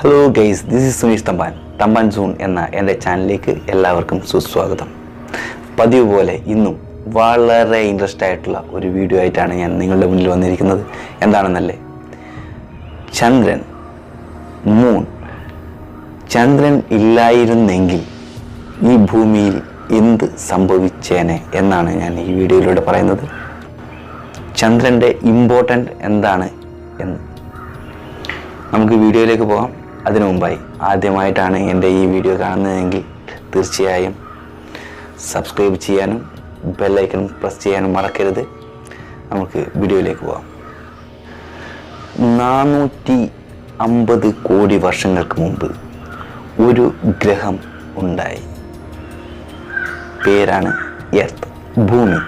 Hello guys this is Suneesh Thampan Thampan soon എന്ന എന്റെ ചാനലിലേക്ക് എല്ലാവർക്കും സുസ്വാഗതം. പതിവ് പോലെ ഇന്നും വളരെ ഇൻട്രസ്റ്റ് ആയിട്ടുള്ള ഒരു വീഡിയോ ആയിട്ടാണ് ഞാൻ നിങ്ങളുടെ മുന്നിൽ വന്നിരിക്കുന്നത്. എന്താണെന്നല്ലേ? ചന്ദ്രൻ മൂൺ ചന്ദ്രൻ ഇല്ലായിരുന്നെങ്കിൽ ഈ ഭൂമിയിൽ എന്ത് സംഭവിച്ചേനെ എന്നാണ് ഞാൻ ഈ വീഡിയോയിലൂടെ പറയുന്നത്. ചന്ദ്രന്റെ ഇമ്പോർട്ടന്റ് എന്താണ് എന്ന്. നമുക്ക് വീഡിയോയിലേക്ക് പോകാം. അതിനു മുമ്പായി. ആദ്യമായിട്ടാണ് എന്റെ ഈ വീഡിയോ കാണുന്നതെങ്കിൽ തീർച്ചയായും സബ്സ്ക്രൈബ് ചെയ്യാനും ബെല്ലൈക്കൺ പ്രസ് ചെയ്യാനും മറക്കരുത്. നമുക്ക് വീഡിയോയിലേക്ക് പോകാം നാനൂറ്റി അമ്പത് കോടി വർഷങ്ങൾക്ക് മുമ്പ് ഒരു ഗ്രഹം ഉണ്ടായി. പേരാണ് എർത്ത്. ഭൂമി.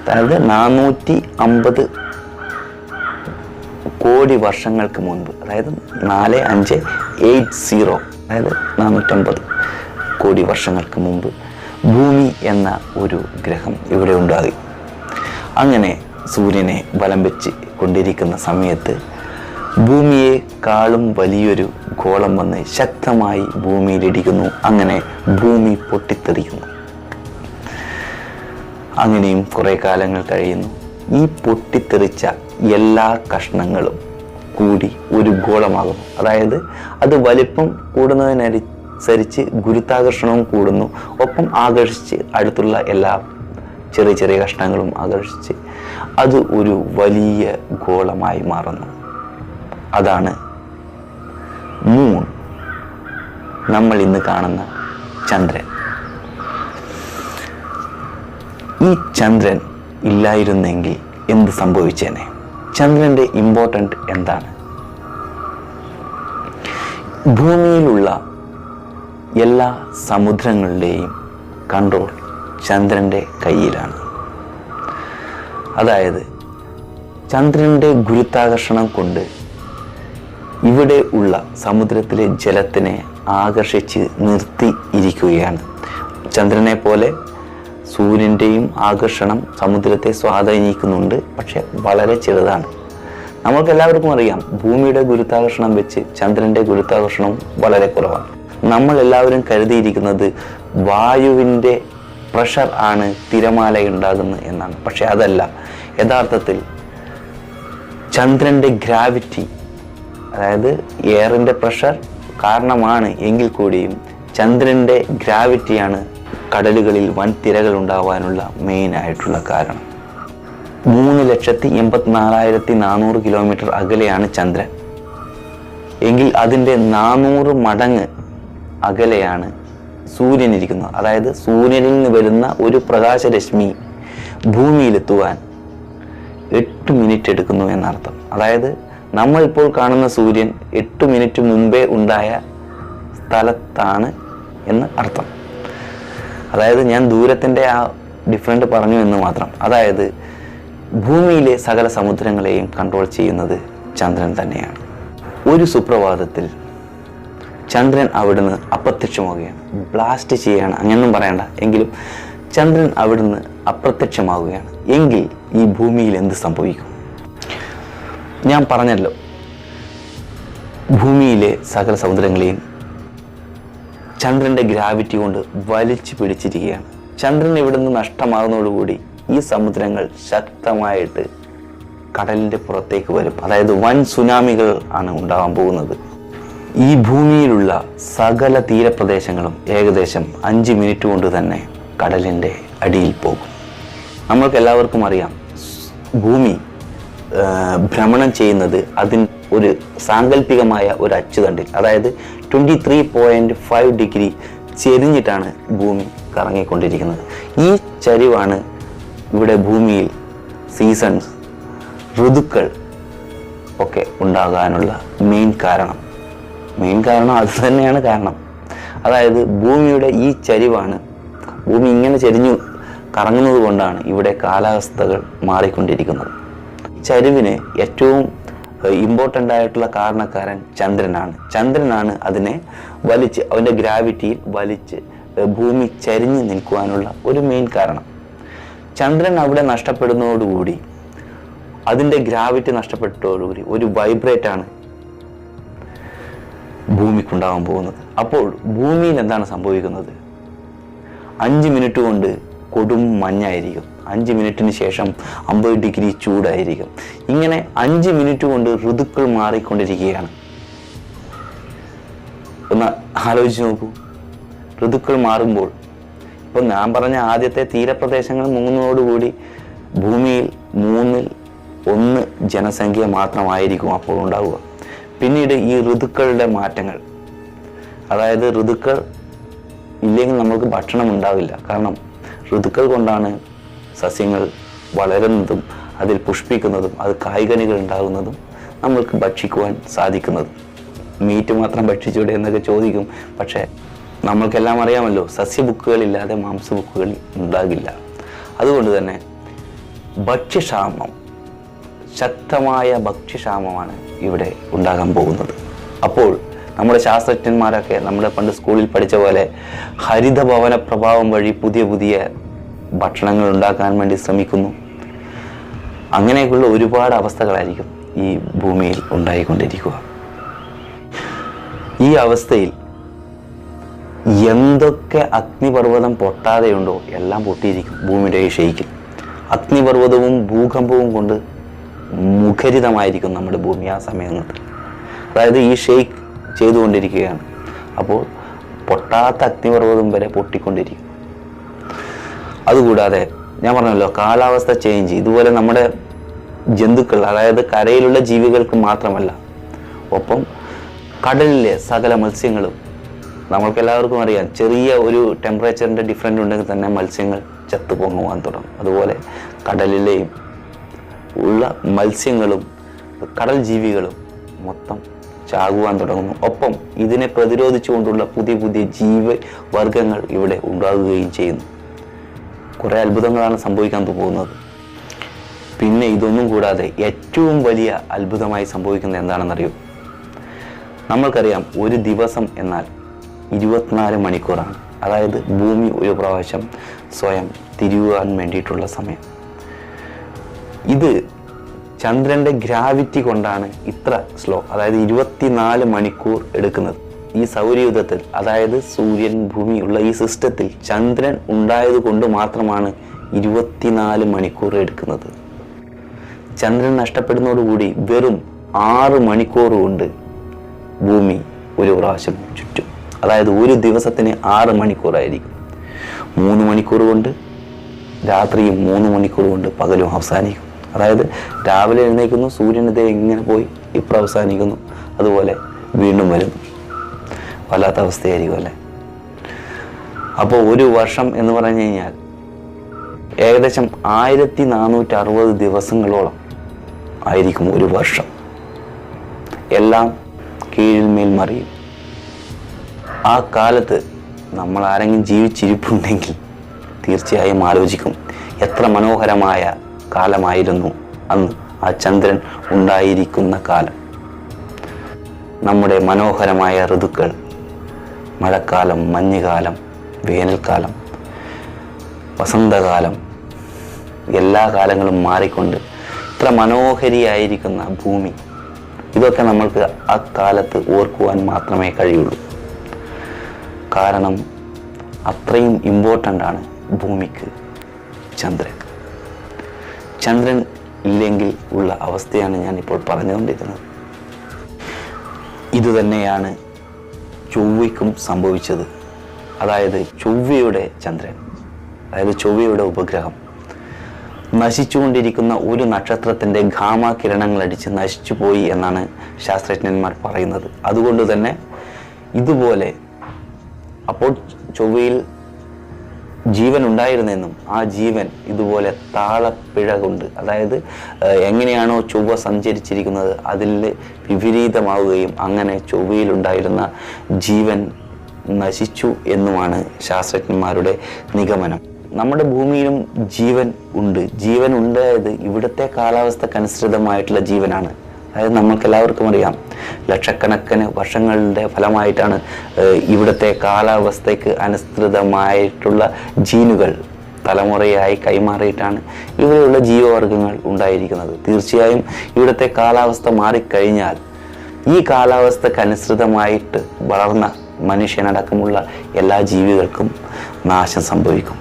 അതായത് നാനൂറ്റി അമ്പത് കോടി വർഷങ്ങൾക്ക് മുൻപ് അതായത് നാല് അഞ്ച് എയ്റ്റ് സീറോ അതായത് നാനൂറ്റമ്പത് കോടി വർഷങ്ങൾക്ക് മുമ്പ് ഭൂമി എന്ന ഒരു ഗ്രഹം ഇവിടെ ഉണ്ടായി. അങ്ങനെ സൂര്യനെ ബലം വെച്ച് കൊണ്ടിരിക്കുന്ന സമയത്ത് ഭൂമിയെ കാളും വലിയൊരു ഗോളം വന്ന് ശക്തമായി ഭൂമിയിലിടിക്കുന്നു അങ്ങനെ ഭൂമി പൊട്ടിത്തെറിക്കുന്നു അങ്ങനെയും കുറേ കാലങ്ങൾ കഴിയുന്നു. ഈ പൊട്ടിത്തെറിച്ച എല്ലാ കഷ്ണങ്ങളും കൂടി ഒരു ഗോളമാകും അതായത് അത് വലിപ്പം കൂടുന്നതിനനുസരിച്ച് ഗുരുത്വാകർഷണവും കൂടുന്നു. ഒപ്പം ആകർഷിച്ച് അടുത്തുള്ള എല്ലാ ചെറിയ ചെറിയ കഷ്ണങ്ങളും ആകർഷിച്ച് അത് ഒരു വലിയ ഗോളമായി മാറുന്നു. അതാണ് മൂൺ നമ്മൾ ഇന്ന് കാണുന്ന ചന്ദ്രൻ. ഈ ചന്ദ്രൻ ഇല്ലായിരുന്നെങ്കിൽ എന്ത് സംഭവിച്ചേനെ? ചന്ദ്രന്റെ ഇമ്പോർട്ടന്റ് എന്താണ്? ഭൂമിയിലുള്ള എല്ലാ സമുദ്രങ്ങളുടെയും കൺട്രോൾ ചന്ദ്രന്റെ കയ്യിലാണ്. അതായത് ചന്ദ്രന്റെ ഗുരുത്വാകർഷണം കൊണ്ട് ഇവിടെ ഉള്ള സമുദ്രത്തിലെ ജലത്തിനെ ആകർഷിച്ച് നിർത്തി ഇരിക്കുകയാണ് ചന്ദ്രനെ പോലെ സൂര്യന്റെയും ആകർഷണം സമുദ്രത്തെ സ്വാധീനിക്കുന്നുണ്ട് പക്ഷെ വളരെ ചെറുതാണ്. നമ്മൾക്ക് എല്ലാവർക്കും അറിയാം ഭൂമിയുടെ ഗുരുത്വാകർഷണം വെച്ച് ചന്ദ്രന്റെ ഗുരുത്വാകർഷണം വളരെ കുറവാണ്. നമ്മൾ എല്ലാവരും കരുതിയിരിക്കുന്നത് വായുവിന്റെ പ്രഷർ ആണ് തിരമാല ഉണ്ടാകുന്നത് എന്നാണ്. പക്ഷെ അതല്ല യഥാർത്ഥത്തിൽ ചന്ദ്രന്റെ ഗ്രാവിറ്റി അതായത് എയറിന്റെ പ്രഷർ കാരണമാണ് എങ്കിൽ കൂടിയും ചന്ദ്രന്റെ ഗ്രാവിറ്റിയാണ് കടലുകളിൽ വൻ തിരകൾ ഉണ്ടാവാനുള്ള മെയിൻ ആയിട്ടുള്ള കാരണം. മൂന്ന് ലക്ഷത്തി എൺപത്തിനാലായിരത്തി നാനൂറ് കിലോമീറ്റർ അകലെയാണ് ചന്ദ്രൻ. എങ്കിൽ അതിന്റെ നാനൂറ് മടങ്ങ് അകലെയാണ് സൂര്യൻ ഇരിക്കുന്നത്. അതായത് സൂര്യനിൽ നിന്ന് വരുന്ന ഒരു പ്രകാശരശ്മി ഭൂമിയിലെത്തുവാൻ എട്ട് മിനിറ്റ് എടുക്കുന്നു എന്നർത്ഥം. അതായത് നമ്മൾ ഇപ്പോൾ കാണുന്ന സൂര്യൻ എട്ട് മിനിറ്റ് മുമ്പേ ഉണ്ടായ സ്ഥലത്താണ് എന്ന് അർത്ഥം. അതായത് ഞാൻ ദൂരത്തിന്റെ ആ ഡിഫറന്റ് പറഞ്ഞു എന്ന് മാത്രം. അതായത് ഭൂമിയിലെ സകല സമുദ്രങ്ങളെയും കൺട്രോൾ ചെയ്യുന്നത് ചന്ദ്രൻ തന്നെയാണ്. ഒരു സുപ്രഭാതത്തിൽ ചന്ദ്രൻ അവിടുന്ന് അപ്രത്യക്ഷമാവുകയാണ്. ബ്ലാസ്റ്റ് ചെയ്യുകയാണ് അങ്ങനൊന്നും പറയണ്ട. എങ്കിലും ചന്ദ്രൻ അവിടുന്ന് അപ്രത്യക്ഷമാവുകയാണ്. എങ്കിൽ ഈ ഭൂമിയിൽ എന്ത് സംഭവിക്കും? ഞാൻ പറഞ്ഞല്ലോ. ഭൂമിയിലെ സകല സമുദ്രങ്ങളെയും ചന്ദ്രന്റെ ഗ്രാവിറ്റി കൊണ്ട് വലിച്ചു പിടിച്ചിരിക്കുകയാണ്. ചന്ദ്രൻ ഇവിടെ നിന്ന് നഷ്ടമാകുന്നതോടുകൂടി ഈ സമുദ്രങ്ങൾ ശക്തമായിട്ട് കടലിന്റെ പുറത്തേക്ക് വരും. അതായത് വൻ സുനാമികൾ ആണ് ഉണ്ടാകാൻ പോകുന്നത്. ഈ ഭൂമിയിലുള്ള സകല തീരപ്രദേശങ്ങളും ഏകദേശം അഞ്ച് മിനിറ്റ് കൊണ്ട് തന്നെ കടലിന്റെ അടിയിൽ പോകും. നമ്മൾക്ക് എല്ലാവർക്കും അറിയാം ഭൂമി ഭ്രമണം ചെയ്യുന്നത് അതിന് ഒരു സാങ്കല്പികമായ ഒരു അച്ചുതണ്ടിൽ അതായത് twenty three point five degree ചെരിഞ്ഞിട്ടാണ് ഭൂമി കറങ്ങിക്കൊണ്ടിരിക്കുന്നത്. ഈ ചരിവാണ് ഇവിടെ ഭൂമിയിൽ സീസൺസ് ഋതുക്കൾ ഒക്കെ ഉണ്ടാകാനുള്ള മെയിൻ കാരണം. മെയിൻ കാരണം അത് തന്നെയാണ് കാരണം. അതായത് ഭൂമിയുടെ ഈ ചരിവാണ് ഭൂമി ഇങ്ങനെ ചരിഞ്ഞു കറങ്ങുന്നത് കൊണ്ടാണ് ഇവിടെ കാലാവസ്ഥകൾ മാറിക്കൊണ്ടിരിക്കുന്നത്. ചരിവിന് ഏറ്റവും ഇമ്പോർട്ടന്റ് ആയിട്ടുള്ള കാരണക്കാരൻ ചന്ദ്രനാണ്. ചന്ദ്രനാണ് അതിനെ വലിച്ച് അവന്റെ ഗ്രാവിറ്റിയിൽ വലിച്ച് ഭൂമി ചരിഞ്ഞ് നിൽക്കുവാനുള്ള ഒരു മെയിൻ കാരണം. ചന്ദ്രൻ അവിടെ നഷ്ടപ്പെടുന്നതോടുകൂടി അതിന്റെ ഗ്രാവിറ്റി നഷ്ടപ്പെട്ടതോടുകൂടി ഒരു വൈബ്രേറ്റ് ആണ് ഭൂമിക്കുണ്ടാകാൻ പോകുന്നത്. അപ്പോൾ ഭൂമിയിൽ എന്താണ് സംഭവിക്കുന്നത്? അഞ്ച് മിനിറ്റ് കൊണ്ട് കൊടും മഞ്ഞായിരിക്കും. അഞ്ച് മിനിറ്റിന് ശേഷം അമ്പത് ഡിഗ്രി ചൂടായിരിക്കും. ഇങ്ങനെ അഞ്ച് മിനിറ്റ് കൊണ്ട് ഋതുക്കൾ മാറിക്കൊണ്ടിരിക്കുകയാണ്. ഒന്ന് ആലോചിച്ച് നോക്കൂ. ഋതുക്കൾ മാറുമ്പോൾ ഇപ്പം ഞാൻ പറഞ്ഞ ആദ്യത്തെ തീരപ്രദേശങ്ങൾ മുങ്ങുന്നതോടുകൂടി ഭൂമിയിൽ മൂന്നിൽ ഒന്ന് ജനസംഖ്യ മാത്രമായിരിക്കും അപ്പോൾ ഉണ്ടാവുക. പിന്നീട് ഈ ഋതുക്കളുടെ മാറ്റങ്ങൾ. അതായത് ഋതുക്കൾ ഇല്ലെങ്കിൽ നമുക്ക് ഭക്ഷണം ഉണ്ടാവില്ല. കാരണം ഋതുക്കൾ കൊണ്ടാണ് സസ്യങ്ങൾ വളരുന്നതും അതിൽ പുഷ്പിക്കുന്നതും അത് കായ്കനികൾ ഉണ്ടാകുന്നതും നമ്മൾക്ക് ഭക്ഷിക്കുവാൻ സാധിക്കുന്നതും. മീറ്റ് മാത്രം ഭക്ഷിച്ചൂടെ എന്നൊക്കെ ചോദിക്കും. പക്ഷേ നമ്മൾക്കെല്ലാം അറിയാമല്ലോ സസ്യ ബുക്കുകളില്ലാതെ മാംസ ബുക്കുകൾ ഉണ്ടാകില്ല. അതുകൊണ്ട് തന്നെ ഭക്ഷ്യക്ഷാമം ശക്തമായ ഭക്ഷ്യക്ഷാമമാണ് ഇവിടെ ഉണ്ടാകാൻ പോകുന്നത്. അപ്പോൾ നമ്മുടെ ശാസ്ത്രജ്ഞന്മാരൊക്കെ നമ്മുടെ പണ്ട് സ്കൂളിൽ പഠിച്ച പോലെ ഹരിതഭവന പ്രഭാവം വഴി പുതിയ പുതിയ ഭക്ഷണങ്ങൾ ഉണ്ടാക്കാൻ വേണ്ടി ശ്രമിക്കുന്നു. അങ്ങനെയൊക്കെയുള്ള ഒരുപാട് അവസ്ഥകളായിരിക്കും ഈ ഭൂമിയിൽ ഉണ്ടായിക്കൊണ്ടിരിക്കുക. ഈ അവസ്ഥയിൽ എന്തൊക്കെ അഗ്നിപർവതം പൊട്ടാതെയുണ്ടോ എല്ലാം പൊട്ടിയിരിക്കും ഭൂമിയുടെ ഈ ഷെയ്ക്കിൽ. അഗ്നിപർവതവും ഭൂകമ്പവും കൊണ്ട് മുഖരിതമായിരിക്കും നമ്മുടെ ഭൂമി ആ സമയങ്ങളിൽ. അതായത് ഈ ഷെയ്ക്ക് ചെയ്തുകൊണ്ടിരിക്കുകയാണ്. അപ്പോൾ പൊട്ടാത്ത അഗ്നിപർവതം വരെ പൊട്ടിക്കൊണ്ടിരിക്കും. അതുകൂടാതെ ഞാൻ പറഞ്ഞല്ലോ കാലാവസ്ഥ ചേഞ്ച് ഇതുപോലെ നമ്മുടെ ജന്തുക്കൾ അതായത് കരയിലുള്ള ജീവികൾക്ക് മാത്രമല്ല ഒപ്പം കടലിലെ സകല മത്സ്യങ്ങളും നമ്മൾക്ക് എല്ലാവർക്കും അറിയാം ചെറിയ ഒരു ടെമ്പറേച്ചറിന്റെ ഡിഫറന്റ് ഉണ്ടെങ്കിൽ തന്നെ മത്സ്യങ്ങൾ ചത്തു പൊങ്ങുവാൻ തുടങ്ങും. അതുപോലെ കടലിലെയും ഉള്ള മത്സ്യങ്ങളും കടൽ ജീവികളും മൊത്തം ചാകുവാൻ തുടങ്ങുന്നു. ഒപ്പം ഇതിനെ പ്രതിരോധിച്ചുകൊണ്ടുള്ള പുതിയ പുതിയ ജീവവർഗങ്ങൾ ഇവിടെ ഉണ്ടാകുകയും ചെയ്യുന്നു. കുറേ അത്ഭുതങ്ങളാണ് സംഭവിക്കാൻ പോകുന്നത്. പിന്നെ ഇതൊന്നും കൂടാതെ ഏറ്റവും വലിയ അത്ഭുതമായി സംഭവിക്കുന്നത് എന്താണെന്നറിയോ? നമ്മൾക്കറിയാം ഒരു ദിവസം എന്നാൽ ഇരുപത്തിനാല് മണിക്കൂറാണ്. അതായത് ഭൂമി ഒരു പ്രാവശ്യം സ്വയം തിരിയുവാൻ വേണ്ടിയിട്ടുള്ള സമയം. ഇത് ചന്ദ്രന്റെ ഗ്രാവിറ്റി കൊണ്ടാണ് ഇത്ര സ്ലോ അതായത് ഇരുപത്തിനാല് മണിക്കൂർ എടുക്കുന്നത്. ഈ സൗരയുധത്തിൽ അതായത് സൂര്യൻ ഭൂമിയുള്ള ഈ സിസ്റ്റത്തിൽ ചന്ദ്രൻ ഉണ്ടായത് കൊണ്ട് മാത്രമാണ് ഇരുപത്തിനാല് മണിക്കൂർ എടുക്കുന്നത്. ചന്ദ്രൻ നഷ്ടപ്പെടുന്നതോടുകൂടി വെറും ആറ് മണിക്കൂർ കൊണ്ട് ഭൂമി ഒരു പ്രാവശ്യം ചുറ്റും. അതായത് ഒരു ദിവസത്തിന് ആറ് മണിക്കൂറായിരിക്കും മൂന്ന് മണിക്കൂർ കൊണ്ട് രാത്രിയും മൂന്ന് മണിക്കൂർ കൊണ്ട് പകലും അവസാനിക്കും. അതായത് രാവിലെ എഴുന്നേൽക്കുന്നു സൂര്യൻ ഇതേ ഇങ്ങനെ പോയി ഇപ്പം അവസാനിക്കുന്നു. അതുപോലെ വീണ്ടും വരുന്നു വല്ലാത്ത അവസ്ഥയായിരിക്കും അല്ലേ? അപ്പോൾ ഒരു വർഷം എന്ന് പറഞ്ഞു കഴിഞ്ഞാൽ ഏകദേശം ആയിരത്തി നാനൂറ്റി അറുപത് ദിവസങ്ങളോളം ആയിരിക്കും ഒരു വർഷം. എല്ലാം കീഴിൽ മേൽ മറിയും. ആ കാലത്ത് നമ്മൾ ആരെങ്കിലും ജീവിച്ചിരിപ്പുണ്ടെങ്കിൽ തീർച്ചയായും ആലോചിക്കും എത്ര മനോഹരമായ കാലമായിരുന്നു അന്ന് ആ ചന്ദ്രൻ ഉണ്ടായിരിക്കുന്ന കാലം. നമ്മുടെ മനോഹരമായ ഋതുക്കൾ മഴക്കാലം മഞ്ഞുകാലം വേനൽക്കാലം വസന്തകാലം എല്ലാ കാലങ്ങളും മാറിക്കൊണ്ട് ഇത്ര മനോഹരിയായിരിക്കുന്ന ഭൂമി. ഇതൊക്കെ നമ്മൾക്ക് ആ കാലത്ത് ഓർക്കുവാൻ മാത്രമേ കഴിയുള്ളൂ. കാരണം അത്രയും ഇമ്പോർട്ടന്റ് ആണ് ഭൂമിക്ക് ചന്ദ്രൻ. ചന്ദ്രൻ ഇല്ലെങ്കിൽ ഉള്ള അവസ്ഥയാണ് ഞാനിപ്പോൾ പറഞ്ഞുകൊണ്ടിരുന്നത് ഇതുതന്നെയാണ് ചൊവ്വയ്ക്കും സംഭവിച്ചത്. അതായത് ചൊവ്വയുടെ ചന്ദ്രൻ അതായത് ചൊവ്വയുടെ ഉപഗ്രഹം. നശിച്ചുകൊണ്ടിരിക്കുന്ന ഒരു നക്ഷത്രത്തിന്റെ ഘാമ കിരണങ്ങൾ അടിച്ച് നശിച്ചു പോയി എന്നാണ് ശാസ്ത്രജ്ഞന്മാർ പറയുന്നത്. അതുകൊണ്ട് തന്നെ ഇതുപോലെ അപ്പോൾ ചൊവ്വയിൽ ജീവൻ ഉണ്ടായിരുന്നെന്നും ആ ജീവൻ ഇതുപോലെ താളപ്പിഴ കൊണ്ട് അതായത് എങ്ങനെയാണോ ചൊവ്വ സഞ്ചരിച്ചിരിക്കുന്നത് അതിൽ വിപരീതമാവുകയും അങ്ങനെ ചൊവ്വയിലുണ്ടായിരുന്ന ജീവൻ നശിച്ചു എന്നുമാണ് ശാസ്ത്രജ്ഞന്മാരുടെ നിഗമനം. നമ്മുടെ ഭൂമിയിലും ജീവൻ ഉണ്ട്. ജീവൻ ഉണ്ടായത് ഇവിടുത്തെ കാലാവസ്ഥക്കനുസൃതമായിട്ടുള്ള ജീവനാണ്. അതായത് നമ്മൾക്കെല്ലാവർക്കും അറിയാം. ലക്ഷക്കണക്കിന് വർഷങ്ങളുടെ ഫലമായിട്ടാണ് ഇവിടുത്തെ കാലാവസ്ഥയ്ക്ക് അനുസൃതമായിട്ടുള്ള ജീനുകൾ തലമുറയായി കൈമാറിയിട്ടാണ് ഇവിടെയുള്ള ജീവവർഗങ്ങൾ ഉണ്ടായിരിക്കുന്നത്. തീർച്ചയായും ഇവിടുത്തെ കാലാവസ്ഥ മാറിക്കഴിഞ്ഞാൽ ഈ കാലാവസ്ഥക്കനുസൃതമായിട്ട് വളർന്ന മനുഷ്യനടക്കമുള്ള എല്ലാ ജീവികൾക്കും നാശം സംഭവിക്കും.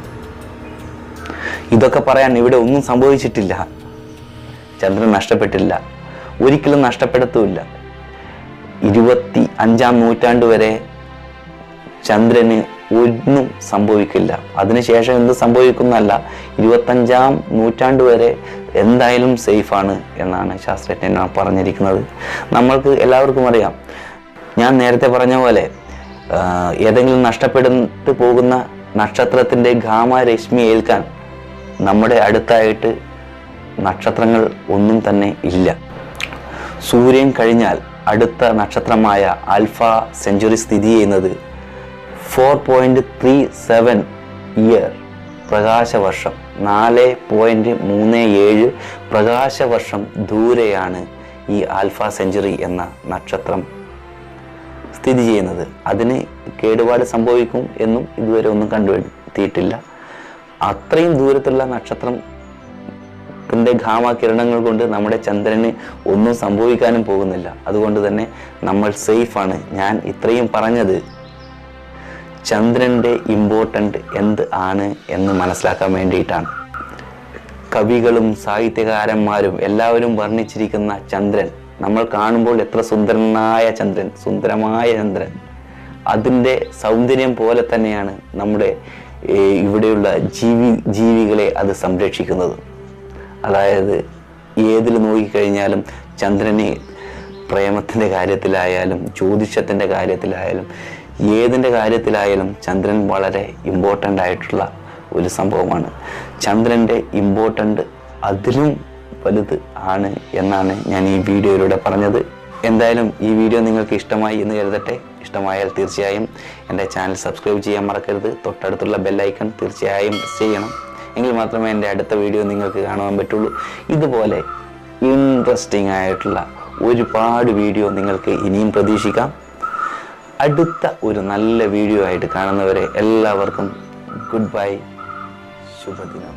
ഇതൊക്കെ പറയാൻ ഇവിടെ ഒന്നും സംഭവിച്ചിട്ടില്ല. ചന്ദ്രൻ നഷ്ടപ്പെട്ടില്ല. ഒരിക്കലും നഷ്ടപ്പെടുത്തുമില്ല ഇരുപത്തി അഞ്ചാം നൂറ്റാണ്ട് വരെ ചന്ദ്രന് ഒന്നും സംഭവിക്കില്ല. അതിനുശേഷം എന്ത് സംഭവിക്കുന്നല്ല ഇരുപത്തഞ്ചാം നൂറ്റാണ്ട് വരെ എന്തായാലും സേഫാണ് എന്നാണ് ശാസ്ത്രജ്ഞൻ പറഞ്ഞിരിക്കുന്നത്. നമ്മൾക്ക് എല്ലാവർക്കും അറിയാം. ഞാൻ നേരത്തെ പറഞ്ഞ പോലെ ഏതെങ്കിലും നഷ്ടപ്പെടുത്തു പോകുന്ന നക്ഷത്രത്തിന്റെ ഗാമ രശ്മി ഏൽക്കാൻ നമ്മുടെ അടുത്തായിട്ട് നക്ഷത്രങ്ങൾ ഒന്നും തന്നെ ഇല്ല. സൂര്യൻ കഴിഞ്ഞാൽ അടുത്ത നക്ഷത്രമായ ആൽഫ സെഞ്ചുറി സ്ഥിതി ചെയ്യുന്നത് four point three seven year പ്രകാശവർഷം. നാല് പോയിന്റ് മൂന്ന് ഏഴ് പ്രകാശവർഷം ദൂരെയാണ് ഈ ആൽഫ സെഞ്ചുറി എന്ന നക്ഷത്രം സ്ഥിതി ചെയ്യുന്നത്. അതിന് കേടുപാട് സംഭവിക്കും എന്നും ഇതുവരെ ഒന്നും കണ്ടുപിടിത്തിയിട്ടില്ല അത്രയും ദൂരത്തുള്ള നക്ഷത്രം ത്തിന്റെ ഘാമ കിരണങ്ങൾ കൊണ്ട് നമ്മുടെ ചന്ദ്രന് ഒന്നും സംഭവിക്കാനും പോകുന്നില്ല. അതുകൊണ്ട് തന്നെ നമ്മൾ സേഫാണ്. ഞാൻ ഇത്രയും പറഞ്ഞത് ചന്ദ്രന്റെ ഇമ്പോർട്ടന്റ് എന്ത് ആണ് എന്ന് മനസ്സിലാക്കാൻ വേണ്ടിയിട്ടാണ്. കവികളും സാഹിത്യകാരന്മാരും എല്ലാവരും വർണിച്ചിരിക്കുന്ന ചന്ദ്രൻ നമ്മൾ കാണുമ്പോൾ എത്ര സുന്ദരനായ ചന്ദ്രൻ സുന്ദരമായ ചന്ദ്രൻ. അതിന്റെ സൗന്ദര്യം പോലെ തന്നെയാണ് നമ്മുടെ ഇവിടെയുള്ള ജീവി ജീവികളെ അത് സംരക്ഷിക്കുന്നത്. അതായത് ഏതിൽ നോക്കിക്കഴിഞ്ഞാലും ചന്ദ്രനെ പ്രേമത്തിന്റെ കാര്യത്തിലായാലും ജ്യോതിഷത്തിന്റെ കാര്യത്തിലായാലും ഏതിന്റെ കാര്യത്തിലായാലും ചന്ദ്രൻ വളരെ ഇമ്പോർട്ടന്റ് ആയിട്ടുള്ള ഒരു സംഭവമാണ്. ചന്ദ്രന്റെ ഇമ്പോർട്ടന്റ് അതിലും വലുത് ആണ് എന്നാണ് ഞാൻ ഈ വീഡിയോയിലൂടെ പറഞ്ഞത്. എന്തായാലും ഈ വീഡിയോ നിങ്ങൾക്ക് ഇഷ്ടമായി എന്ന് കരുതട്ടെ. ഇഷ്ടമായാൽ തീർച്ചയായും എന്റെ ചാനൽ സബ്സ്ക്രൈബ് ചെയ്യാൻ മറക്കരുത്. തൊട്ടടുത്തുള്ള ബെല്ലൈക്കൺ തീർച്ചയായും പ്രസ് ചെയ്യണം. എങ്കിൽ മാത്രമേ എന്റെ അടുത്ത വീഡിയോ നിങ്ങൾക്ക് കാണുവാൻ പറ്റുള്ളൂ. ഇതുപോലെ ഇൻട്രസ്റ്റിംഗ് ആയിട്ടുള്ള ഒരുപാട് വീഡിയോ നിങ്ങൾക്ക് ഇനിയും പ്രതീക്ഷിക്കാം. അടുത്ത ഒരു നല്ല വീഡിയോ ആയിട്ട് കാണുന്നവരെ എല്ലാവർക്കും ഗുഡ് ബൈ ശുഭദിനം.